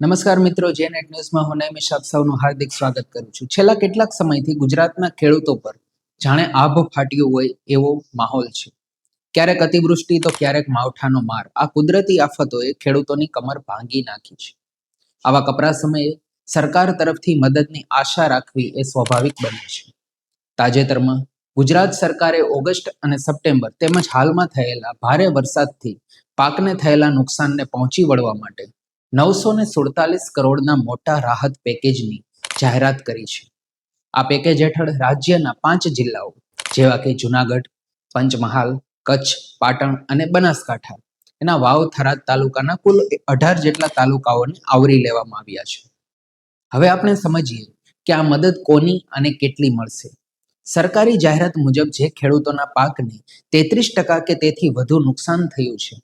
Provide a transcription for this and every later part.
નમસ્કાર મિત્રો, જે નેટ ન્યૂઝમાં હું નૈમિશ આપ સૌનું હાર્દિક સ્વાગત કરું છું. છેલ્લા કેટલાક સમયથી ગુજરાતના ખેડૂતો પર જાણે આભ ફાટ્યો હોય એવો માહોલ છે. ક્યારેક અતિવૃષ્ટિ, તો ક્યારેક માવઠાનો માર. આ કુદરતી આફતોએ ખેડૂતોની કમર ભાંગી નાખી છે. આવા કપરા સમયે સરકાર તરફથી મદદની આશા રાખવી એ સ્વાભાવિક બને છે. તાજેતરમાં ગુજરાત સરકારે ઓગસ્ટ અને સપ્ટેમ્બર તેમજ હાલમાં થયેલા ભારે વરસાદથી પાકને થયેલા નુકસાનને પહોંચી વળવા માટે નવસો ને સુડતાલીસ કરોડના મોટા રાહત પેકેજની જાહેરાત કરી છે. આ પેકેજ હેઠળ રાજ્યના પાંચ જિલ્લાઓ, જેવા કે જુનાગઢ, પંચમહાલ, કચ્છ, પાટણ અને બનાસકાંઠા, એના વાવ થરાદ તાલુકાના કુલ અઢાર જેટલા તાલુકાઓને આવરી લેવામાં આવ્યા છે. હવે આપણે સમજીએ કે આ મદદ કોની અને કેટલી મળશે. સરકારી જાહેરાત મુજબ જે ખેડૂતોના પાકને તેત્રીસ ટકા કે તેથી વધુ નુકસાન થયું છે,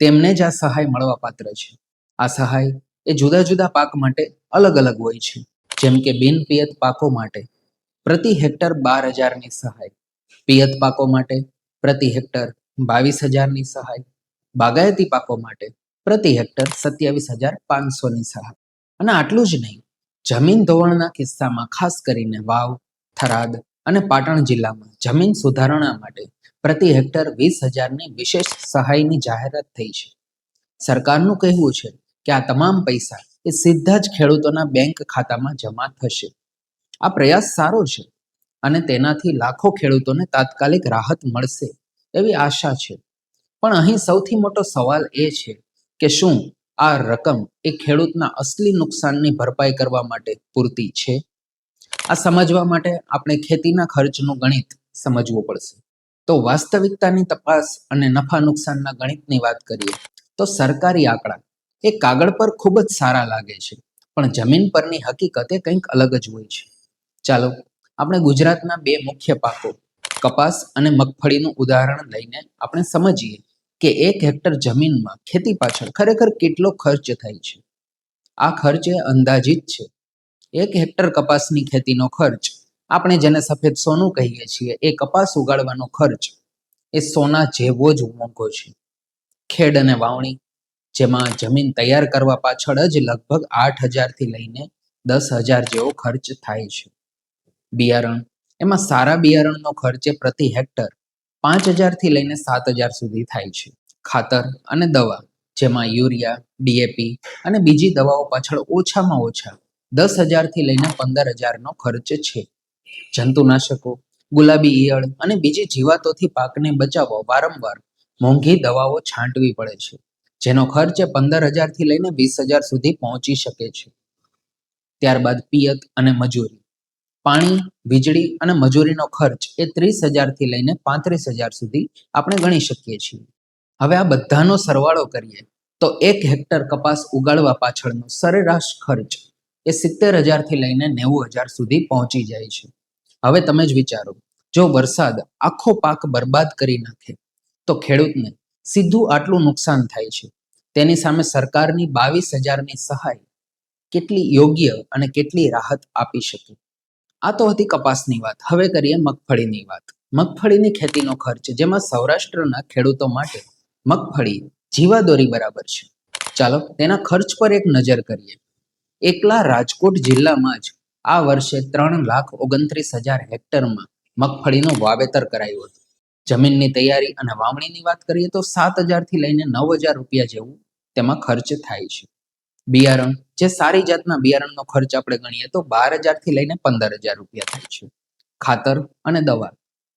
તેમને જ આ સહાય મળવાપાત્ર છે. આ સહાય એ જુદા જુદા પાક માટે અલગ અલગ હોય છે. જેમ કે બિન પિયત પાકો માટે પ્રતિ હેક્ટર બાર હજારની સહાય. પિયત પાકો માટે પ્રતિ હેક્ટર બાવીસ હજારની સહાય. બાગાયતી પાકો માટે પ્રતિ હેક્ટર સત્યાવીસ હજાર પાંચસોની સહાય. અને આટલું જ નહીં, જમીન ધોવાણના કિસ્સામાં ખાસ કરીને વાવ, થરાદ અને પાટણ જિલ્લામાં જમીન સુધારણા માટે પ્રતિ હેક્ટર વીસ હજારની વિશેષ સહાયની જાહેરાત થઈ છે. સરકારનું કહેવું છે કે આ તમામ પૈસા એ સીધા જ ખેડૂતોના બેંક ખાતામાં જમા થશે. આ પ્રયાસ સારો છે અને તેનાથી લાખો ખેડૂતોને તાત્કાલિક રાહત મળશે એવી આશા છે. પણ અહીં સૌથી મોટો સવાલ એ છે કે શું આ રકમ એ ખેડૂતના અસલી નુકસાનની ભરપાઈ કરવા માટે પૂરતી છે? આ સમજવા માટે આપણે ખેતીના ખર્ચનું ગણિત સમજવું પડશે. તો વાસ્તવિકતાની તપાસ અને નફા નુકસાનના ગણિતની વાત કરીએ તો સરકારી આંકડા એ કાગળ પર ખૂબ જ સારા લાગે છે. પણ જમીન પરની હકીકત કંઈક અલગ જ હોય છે. ચાલો, આપણે ગુજરાતના બે મુખ્ય પાકો, કપાસ અને મગફળીનું ઉદાહરણ લઈને આપણે સમજીએ કે એક હેક્ટર જમીનમાં ખેતી પાછળ ખરેખર કેટલો ખર્ચ થાય છે. આ ખર્ચ એ અંદાજિત છે. એક હેક્ટર કપાસની ખેતીનો ખર્ચ, આપણે જેને સફેદ સોનું કહીએ છીએ, એ કપાસ ઉગાડવાનો ખર્ચ એ સોના જેવો જ મોંઘો છે. ખેડ અને વાવણી જેમાં જમીન તૈયાર કરવા પાછળ જ લગભગ આઠ હજારથી લઈને દસ હજાર જેવો ખર્ચ થાય છે. બિયારણ. એમાં સારા બિયારણનો ખર્ચ પ્રતિ હેક્ટર પાંચ હજારથી લઈને સાત હજાર સુધી થાય છે. ખાતર અને દવા, જેમાં યુરિયા ડીએપી અને બીજી દવાઓ પાછળ ઓછામાં ઓછા દસ હજારથી લઈને પંદર હજારનો ખર્ચ છે. જંતુનાશકો, ગુલાબી ઈયળ અને બીજી જીવાતોથી પાકને બચાવવા વારંવાર મોંઘી દવાઓ છાંટવી પડે છે. જેનો ખર્ચ પંદર હજારથી લઈને વીસ હજાર સુધી પહોંચી શકે છે. ત્યારબાદ પિયત અને મજૂરી. પાણી, વીજળી અને મજૂરીનો ખર્ચ એ ત્રીસ હજારથી લઈને પાંત્રીસ હજાર સુધી આપણે ગણી શકીએ છીએ. હવે આ બધાનો સરવાળો કરીએ તો એક હેક્ટર કપાસ ઉગાડવા પાછળનો સરેરાશ ખર્ચ એ સિત્તેર હજારથી લઈને નેવું હજાર સુધી પહોંચી જાય છે. હવે તમે જ વિચારો, જો વરસાદ આખો પાક બરબાદ કરી નાખે, તો ખેડૂતને સીધું આટલું નુકસાન થાય છે. તેની સામે સરકારની બાવીસ હજારની સહાય કેટલી યોગ્ય અને કેટલી રાહત આપી શકે? આ તો હતી કપાસની વાત. હવે કરીએ મગફળીની વાત. મગફળીની ખેતીનો ખર્ચ, જેમાં સૌરાષ્ટ્રના ખેડૂતો માટે મગફળી જીવાદોરી બરાબર છે. ચાલો, તેના ખર્ચ પર એક નજર કરીએ. એકલા રાજકોટ જિલ્લામાં જ આ વર્ષે ત્રણ લાખ ઓગણત્રીસ હજાર હેક્ટરમાં મગફળીનું વાવેતર કરાયું હતું. જમીનની તૈયારી અને વાવણીની વાત કરીએ તો સાત હજારથી લઈને નવ હજાર રૂપિયા જેવું તેમાં ખર્ચ થાય છે. બિયારણ, જે સારી જાતના બિયારણનો ખર્ચ આપણે ગણીએ તો બાર હજારથી લઈને પંદર હજાર રૂપિયા થાય છે. ખાતર અને દવા.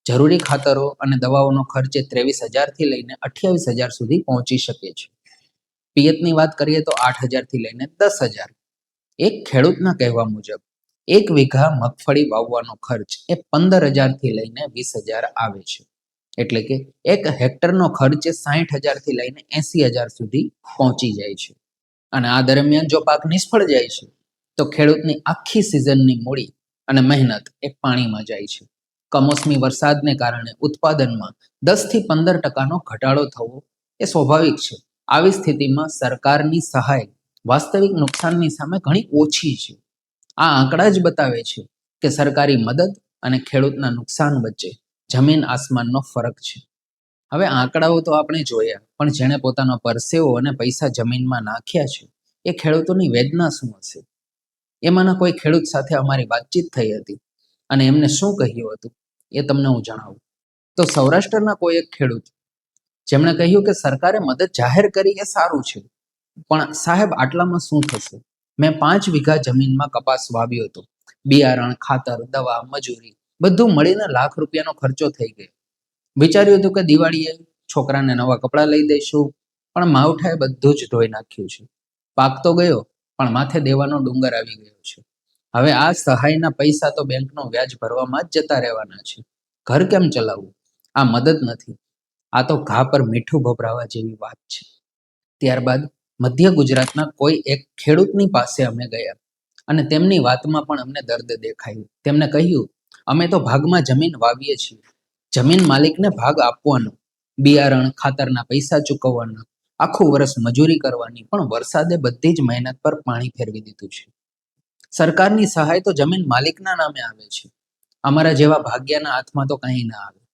જરૂરી ખાતરો અને દવાઓનો ખર્ચ ત્રેવીસ હજારથી લઈને અઠ્યાવીસ હજાર સુધી પહોંચી શકે છે. પિયતની વાત કરીએ તો આઠ હજારથી લઈને દસ હજાર. એક ખેડૂતના કહેવા મુજબ, એક વીઘા મગફળી વાવવાનો ખર્ચ એ પંદર હજારથી લઈને વીસ હજાર આવે છે. એટલે કે એક હેક્ટરનો ખર્ચ સાહીઠ હજારથી લઈને એસી હજાર સુધી પહોંચી જાય છે. અને આ દરમિયાન જો પાક નિષ્ફળ જાય છે, તો ખેડૂતની આખી સિઝનની મૂડી અને મહેનત એ પાણીમાં જાય છે. કમોસમી વરસાદને કારણે ઉત્પાદનમાં દસથી પંદર ટકાનો ઘટાડો થવો એ સ્વાભાવિક છે. આવી સ્થિતિમાં સરકારની સહાય વાસ્તવિક નુકસાનની સામે ઘણી ઓછી છે. આ આંકડા જ બતાવે છે કે સરકારી મદદ અને ખેડૂતના નુકસાન વચ્ચે જમીન આસમાનનો ફરક છે. હવે આંકડાઓ તો આપણે જોયા, પણ જેણે પોતાનો પરસેવો અને પૈસા જમીનમાં નાખ્યા છે, એ ખેડૂતોની વેદના શું હશે? એમાંના કોઈ ખેડૂત સાથે અમારી વાતચીત થઈ હતી અને એમને શું કહ્યું હતું, એ તમને હું જણાવું. તો સૌરાષ્ટ્રના કોઈ એક ખેડૂત, જેમણે કહ્યું કે સરકારે મદદ જાહેર કરી એ સારું છે, પણ સાહેબ આટલામાં શું થશે? મેં પાંચ વીઘા જમીનમાં કપાસ વાવ્યો હતો, બિયારણ, ખાતર, દવા, મજૂરી બધું મળીને લાખ રૂપિયાનો ખર્ચો થઈ ગયો. વિચાર્યું હતું કે દિવાળીએ છોકરાને નવા કપડાં લઈ દઈશું, પણ માવઠાએ બધું જ ધોઈ નાખ્યું છે. પાક તો ગયો, પણ માથે દેવાનો ડુંગર આવી ગયો છે. હવે આ સહાયના પૈસા તો બેંકનો વ્યાજ ભરવામાં જ જતા રહેવાના છે. ઘર કેમ ચલાવવું? આ મદદ નથી. આ તો ઘા પર મીઠું ભભરાવા જેવી વાત છે. ત્યારબાદ મધ્ય ગુજરાતના કોઈ એક ખેડૂતની પાસે અમે ગયા અને તેમની વાતમાં પણ અમને દર્દ દેખાયું. તેમને કહ્યું અમે તો ભાગમાં જમીન વાવીએ છીએ. જમીન માલિકને ભાગ આપવાનો, બિયારણ, ખાતરના પૈસા ચૂકવવાના, આખું વર્ષ મજૂરી કરવાની, પણ વરસાદે બધી જ મહેનત પર પાણી ફેરવી દીધું છે. સરકારની સહાય તો જમીન માલિકના નામે આવે છે. અમારા જેવા ભાગ્યના હાથમાં તો કંઈ ના આવે.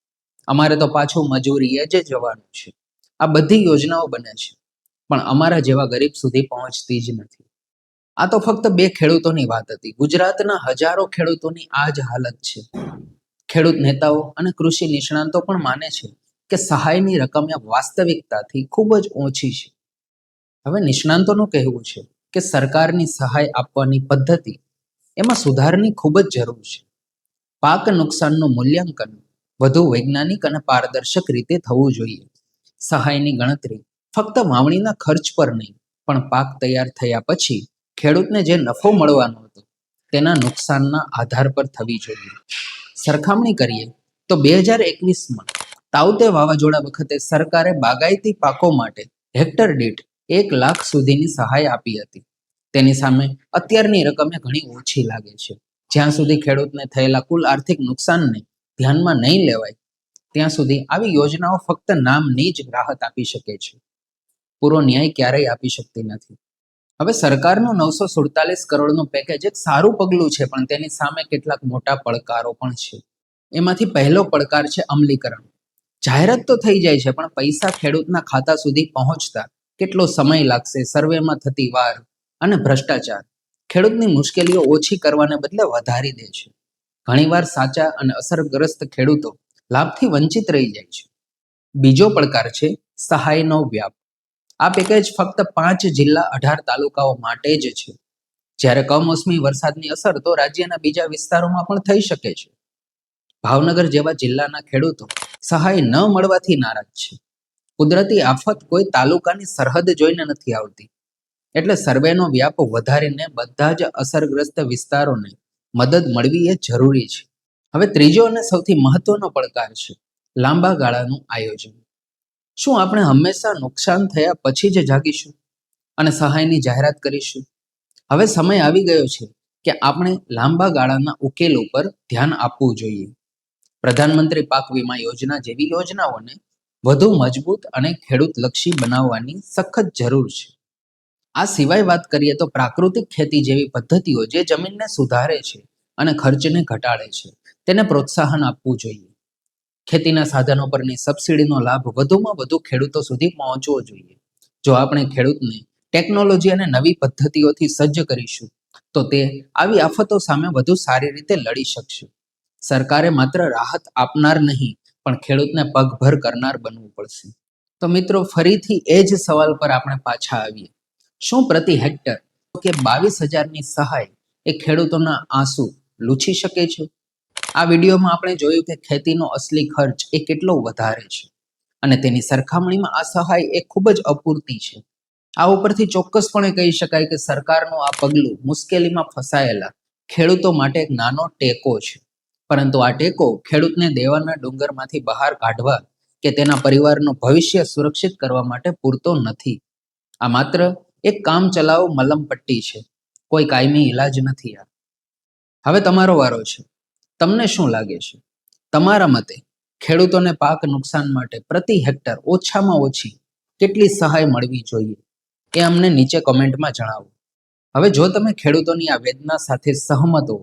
અમારે તો પાછું મજૂરીએ જ જવાનું છે. આ બધી યોજનાઓ બને છે. પણ અમારા જેવા ગરીબ સુધી પહોંચતી જ નથી. આ તો ફક્ત બે ખેડૂતોની વાત હતી. ગુજરાતના હજારો ખેડૂતોની આ જ હાલત છે. ખેડૂત નેતાઓ અને કૃષિ નિષ્ણાંતો પણ માને છે કે સહાયની રકમ વાસ્તવિકતાથી ખૂબ જ ઓછી છે. હવે નિષ્ણાંતોનું કહેવું છે કે સરકારની સહાય આપવાની પદ્ધતિ એમાં સુધારની ખૂબ જ જરૂર છે. પાક નુકસાનનું મૂલ્યાંકન વધુ વૈજ્ઞાનિક અને પારદર્શક રીતે થવું જોઈએ. સહાયની ગણતરી ફક્ત વાવણીના ખર્ચ પર નહીં, પણ પાક તૈયાર થયા પછી ખેડૂતને જે નફો મળવાનો હતો, તેના નુકસાનના આધાર પર થવી જોઈએ. સરખામણી કરીએ તો બે હજાર એકવીસમાં તાઉતે વાવાઝોડા વખતે સરકારે બાગાયતી પાકો માટે હેક્ટર દીઠ એક લાખ સુધીની સહાય આપી હતી. તેની સામે અત્યારની રકમ ઘણી ઓછી લાગે છે. જ્યાં સુધી ખેડૂતને થયેલા કુલ આર્થિક નુકસાનને ધ્યાનમાં નહીં લેવાય, ત્યાં સુધી આવી યોજનાઓ ફક્ત નામની જ રાહત આપી શકે છે. પૂરો ન્યાય ક્યારેય આપી શકતી નથી. હવે સરકારનું નવસો સુડતાલીસ કરોડનું પેકેજ એક સારું પગલું છે, પણ તેની સામે કેટલાક મોટા પડકારો પણ છે. એમાંથી પહેલો પડકાર છે અમલીકરણ. જાહેરાત તો થઈ જાય છે, પણ પૈસા ખેડૂતના ખાતા સુધી પહોંચતા કેટલો સમય લાગશે, સર્વેમાં થતી વાર અને ભ્રષ્ટાચાર ખેડૂતની મુશ્કેલીઓ ઓછી કરવાને બદલે વધારી દે છે. ઘણીવાર સાચા અને અસરગ્રસ્ત ખેડૂતો લાભથી વંચિત રહી જાય છે. બીજો પડકાર છે સહાયનો વ્યાપ. આ પેકેજ ફક્ત પાંચ જિલ્લા અઢાર તાલુકાઓ માટે જ છે. જ્યારે કમોસમી વરસાદની અસર તો રાજ્યના બીજા વિસ્તારોમાં પણ થઈ શકે છે. ભાવનગર જેવા જિલ્લાના ખેડૂતો સહાય ન મળવાથી નારાજ છે. કુદરતી આફત કોઈ તાલુકાની સરહદ જોઈને નથી આવતી. એટલે સર્વેનો વ્યાપ વધારીને બધા જ અસરગ્રસ્ત વિસ્તારોને મદદ મળવી એ જરૂરી છે. હવે ત્રીજો અને સૌથી મહત્વનો પડકાર છે. લાંબા ગાળાનું આયોજન. શું આપણે હંમેશા નુકસાન થયા પછી જ જાગીશું અને સહાયની જાહેરાત કરીશું? હવે સમય આવી ગયો છે કે આપણે લાંબા ગાળાના ઉકેલ ઉપર ધ્યાન આપવું જોઈએ. પ્રધાનમંત્રી પાક વીમા યોજના જેવી યોજનાઓને વધુ મજબૂત અને ખેડૂતલક્ષી બનાવવાની સખત જરૂર છે. આ સિવાય વાત કરીએ તો પ્રાકૃતિક ખેતી જેવી પદ્ધતિઓ જે જમીનને સુધારે છે અને ખર્ચને ઘટાડે છે, તેને પ્રોત્સાહન આપવું જોઈએ. ખેતીના સાધનો પરની સબસિડીનો લાભ વધુમાં વધુ ખેડૂતો સુધી પહોંચવો જોઈએ. જો આપણે ખેડૂતને ટેકનોલોજી અને નવી પદ્ધતિઓથી સજ્જ કરીશું, તો તે આવી આફતો સામે વધુ સારી રીતે લડી શકશે. સરકારે માત્ર રાહત આપનાર નહીં, પણ ખેડૂતને પગભર કરનાર બનવું પડશે. તો મિત્રો, ફરીથી એ જ સવાલ પર આપણે પાછા આવીએ. શું પ્રતિ હેક્ટર કે બાવીસ હજારની સહાય એ ખેડૂતોના આંસુ લૂછી શકે છે? આ વિડીયોમાં આપણે જોયું કે ખેતીનો અસલી ખર્ચ એ કેટલો વધારે છે અને તેની સરખામણીમાં આ સહાય એ ખૂબ જ અપૂરતી છે. આ ઉપરથી ચોક્કસપણે કહી શકાય કે સરકારનું આ પગલું મુશ્કેલીમાં ફસાયેલા ખેડૂતો માટે એક નાનો ટેકો છે. પરંતુ આ ટેકો ખેડૂતને દેવાના ડુંગરમાંથી બહાર કાઢવા કે તેના પરિવારનું ભવિષ્ય સુરક્ષિત કરવા માટે પૂરતો નથી. આ માત્ર એક કામ ચલાવ મલમ પટ્ટી છે. કોઈ કાયમી ઈલાજ નથી આ. હવે તમારો વારો છે. તમને શું લાગે છે? તમારા મતે ખેડૂતોને પાક નુકસાન માટે પ્રતિ હેક્ટર ઓછામાં ઓછી કેટલી સહાય મળવી જોઈએ એ અમને નીચે કોમેન્ટમાં જણાવો. હવે જો તમે ખેડૂતોની આ વેદના સાથે સહમત હો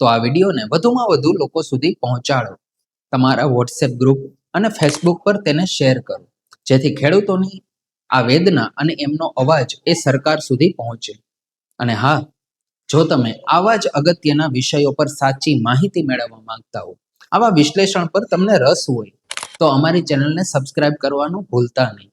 તો આ વિડીયોને વધુમાં વધુ લોકો સુધી પહોંચાડો. તમારા વોટ્સએપ ગ્રુપ અને ફેસબુક પર તેને શેર કરો, જેથી ખેડૂતોની આ વેદના અને એમનો અવાજ એ સરકાર સુધી પહોંચે. અને હા જો તમે આવા જ અગત્યના વિષયો પર સાચી માહિતી મેળવવા માંગતા હો, આવા વિશ્લેષણ પર તમને રસ હોય, તો અમારી ચેનલને સબસ્ક્રાઇબ કરવાનું ભૂલતા નહીં.